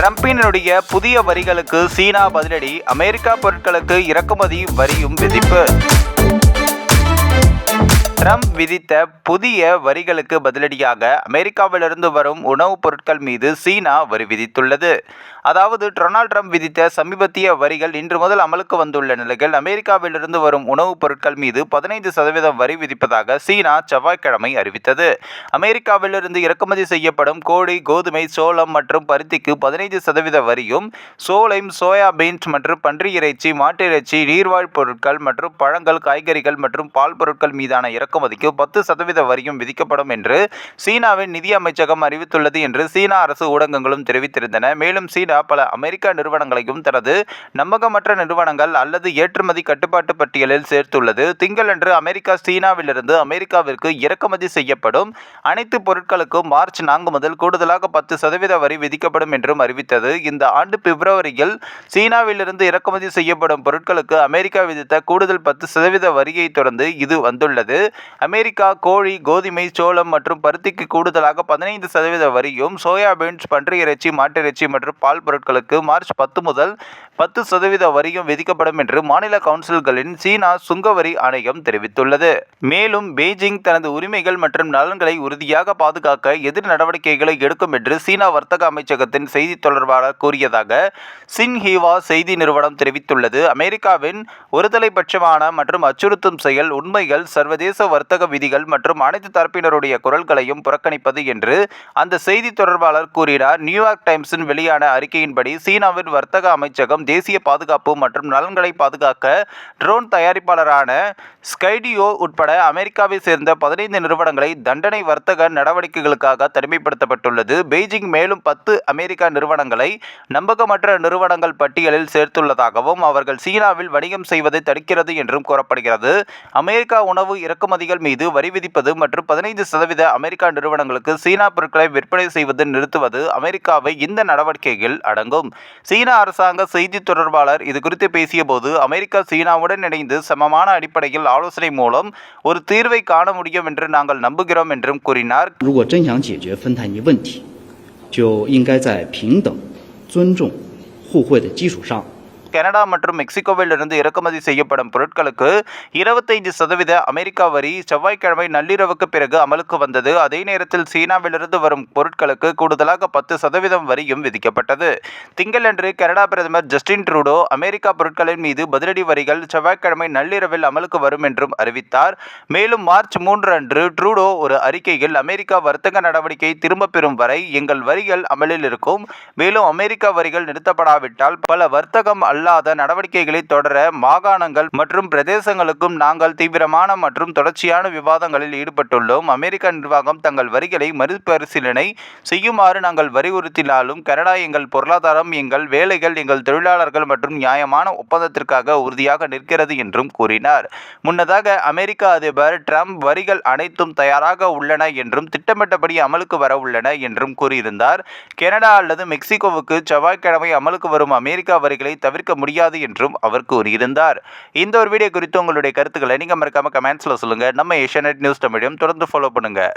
ட்ரம்பினுடைய புதிய வரிகளுக்கு சீனா பதிலடி அமெரிக்கா பொருட்களுக்கு இறக்குமதி வரியும் விதிப்பு. ட்ரம்ப் விதித்த புதிய வரிகளுக்கு பதிலடியாக அமெரிக்காவிலிருந்து வரும் உணவுப் பொருட்கள் மீது சீனா வரி விதித்துள்ளது. அதாவது டொனால்ட் ட்ரம்ப் விதித்த சமீபத்திய வரிகள் இன்று முதல் அமலுக்கு வந்துள்ள நிலையில் அமெரிக்காவிலிருந்து வரும் உணவுப் பொருட்கள் மீது பதினைந்து சதவீதம் வரி விதிப்பதாக சீனா செவ்வாய்க்கிழமை அறிவித்தது. அமெரிக்காவிலிருந்து இறக்குமதி செய்யப்படும் கோழி கோதுமை சோளம் மற்றும் பருத்திக்கு பதினைந்து சதவீத வரியும் சோளம் சோயா பீன்ஸ் மற்றும் பன்றி இறைச்சி மாட்டு இறைச்சி நீர்வாழ் பொருட்கள் மற்றும் பழங்கள் காய்கறிகள் மற்றும் பால் பொருட்கள் மீதான இறக்கு இறக்குமதிக்கு பத்து சதவீத வரியும் விதிக்கப்படும் என்று சீனாவின் நிதி அமைச்சகம் அறிவித்துள்ளது என்று சீனா அரசு ஊடகங்களும் தெரிவித்திருந்தன. மேலும் சீனா பல அமெரிக்க நிறுவனங்களையும் தனது நம்பகமற்ற நிறுவனங்கள் அல்லது ஏற்றுமதி கட்டுப்பாட்டு பட்டியலில் சேர்த்துள்ளது. திங்களன்று அமெரிக்கா சீனாவிலிருந்து அமெரிக்காவிற்கு இறக்குமதி செய்யப்படும் அனைத்து பொருட்களுக்கும் மார்ச் நான்கு முதல் கூடுதலாக பத்து சதவீத வரி விதிக்கப்படும் என்றும் அறிவித்தது. இந்த ஆண்டு பிப்ரவரியில் சீனாவிலிருந்து இறக்குமதி செய்யப்படும் பொருட்களுக்கு அமெரிக்கா விதித்த கூடுதல் பத்து சதவீத வரியை தொடர்ந்து இது வந்துள்ளது. அமெரிக்கா கோழி கோதுமை சோளம் மற்றும் பருத்திக்கு கூடுதலாக பதினைந்து சதவீத வரியும் சோயாபீன்ஸ் பன்றி இறைச்சி மாட்டிறைச்சி மற்றும் பால் பொருட்களுக்கு மார்ச் பத்து முதல் பத்து சதவீத வரியும் விதிக்கப்படும் என்று மாநில கவுன்சில்களின் சீனா சுங்கவரி ஆணையம் தெரிவித்துள்ளது. மேலும் பெய்ஜிங் தனது உரிமைகள் மற்றும் நலன்களை உறுதியாக பாதுகாக்க எதிர் நடவடிக்கைகளை எடுக்கும் என்று சீனா வர்த்தக அமைச்சகத்தின் செய்தி தொடர்பாளர் கூறியதாக சின்ஹீவா செய்தி நிறுவனம் தெரிவித்துள்ளது. அமெரிக்காவின் ஒருதலைபட்சமான மற்றும் அச்சுறுத்தும் செயல் உண்மைகள் சர்வதேச வர்த்தக விதிகள் மற்றும் அனைத்து தரப்பினருடைய குரல்களையும் புறக்கணிப்பது என்று அந்த செய்தி தொடர்பாளர் கூறினார். நியூயார்க் டைம்ஸின் வெளியான அறிக்கையின்படி சீனாவின் வர்த்தக அமைச்சகம் தேசிய பாதுகாப்பு மற்றும் நலன்களை பாதுகாக்க ட்ரோன் தயாரிப்பாளரான ஸ்கைடியோ உட்பட அமெரிக்காவை சேர்ந்த பதினைந்து நிறுவனங்களை தண்டனை வர்த்தக நடவடிக்கைகளுக்காக தனிமைப்படுத்தப்பட்டுள்ளது. பெய்ஜிங் மேலும் பத்து அமெரிக்கா நிறுவனங்களை நம்பகமற்ற நிறுவனங்கள் பட்டியலில் சேர்த்துள்ளதாகவும் அவர்கள் சீனாவில் வணிகம் செய்வதை தடுக்கிறது என்றும் கூறப்படுகிறது. அமெரிக்கா உணவு இறக்குமதி இறக்குமதிகள் மீது வரி விதிப்பது மற்றும் பதினைந்து சதவீத அமெரிக்கா நிறுவனங்களுக்கு சீனா பொருட்களை விற்பனை செய்வது நிறுத்துவது அமெரிக்காவை இந்த நடவடிக்கையில் அடங்கும் சீனா அரசாங்க செய்தி தொடர்பாளர் இது குறித்து பேசியபோது அமெரிக்கா சீனாவுடன் இணைந்து சமமான அடிப்படையில் ஆலோசனை மூலம் ஒரு தீர்வை காண முடியும் என்று நாங்கள் நம்புகிறோம் என்றும் கூறினார் 如果真想解决芬太尼问题，就应该在平等、尊重、互惠的基础上， கனடா மற்றும் மெக்சிகோவிலிருந்து இறக்குமதி செய்யப்படும் பொருட்களுக்கு இருபத்தைந்து சதவீத அமெரிக்கா வரி செவ்வாய்க்கிழமை நள்ளிரவுக்கு பிறகு அமலுக்கு வந்தது. அதே நேரத்தில் சீனாவிலிருந்து வரும் பொருட்களுக்கு கூடுதலாக பத்து சதவீதம் வரியும் விதிக்கப்பட்டது. திங்களன்று கனடா பிரதமர் ஜஸ்டின் ட்ரூடோ அமெரிக்கா பொருட்களின் மீது பதிலடி வரிகள் செவ்வாய்க்கிழமை நள்ளிரவில் அமலுக்கு வரும் என்றும் அறிவித்தார். மேலும் மார்ச் மூன்று அன்று ட்ரூடோ ஒரு அறிக்கையில் அமெரிக்கா வர்த்தக நடவடிக்கை திரும்பப் பெறும் வரை எங்கள் வரிகள் அமலில் இருக்கும். மேலும் அமெரிக்கா வரிகள் நிறுத்தப்படாவிட்டால் பல வர்த்தகம் அல்லாத நடவடிக்கைகளை தொடர மாகாணங்கள் மற்றும் பிரதேசங்களுக்கும் நாங்கள் தீவிரமான மற்றும் தொடர்ச்சியான விவாதங்களில் ஈடுபட்டுள்ளோம். அமெரிக்க நிர்வாகம் தங்கள் வரிகளை மறுபரிசீலனை செய்யுமாறு நாங்கள் வலியுறுத்தினாலும் கனடா எங்கள் பொருளாதாரம் எங்கள் வேலைகள் எங்கள் தொழிலாளர்கள் மற்றும் நியாயமான ஒப்பந்தத்திற்காக உறுதியாக நிற்கிறது என்றும் கூறினார். முன்னதாக அமெரிக்க அதிபர் ட்ரம்ப் வரிகள் அனைத்தும் தயாராக உள்ளன என்றும் திட்டமிட்டபடி அமலுக்கு வர உள்ளன என்றும் கூறியிருந்தார். கனடா அல்லது மெக்சிகோவுக்கு செவ்வாய்க்கிழமை அமலுக்கு வரும் அமெரிக்கா வரிகளை தவிர்க்க முடியாது என்றும் அவர் கூறியிருந்தார். இந்த ஒரு வீடியோ குறித்து உங்களுடைய கருத்துக்களை நீங்கள் மறக்காம கமெண்ட்ஸில் சொல்லுங்கள் நம்ம ஏஷியா நியூஸ் தமிழையும் தொடர்ந்து ஃபாலோ பண்ணுங்கள்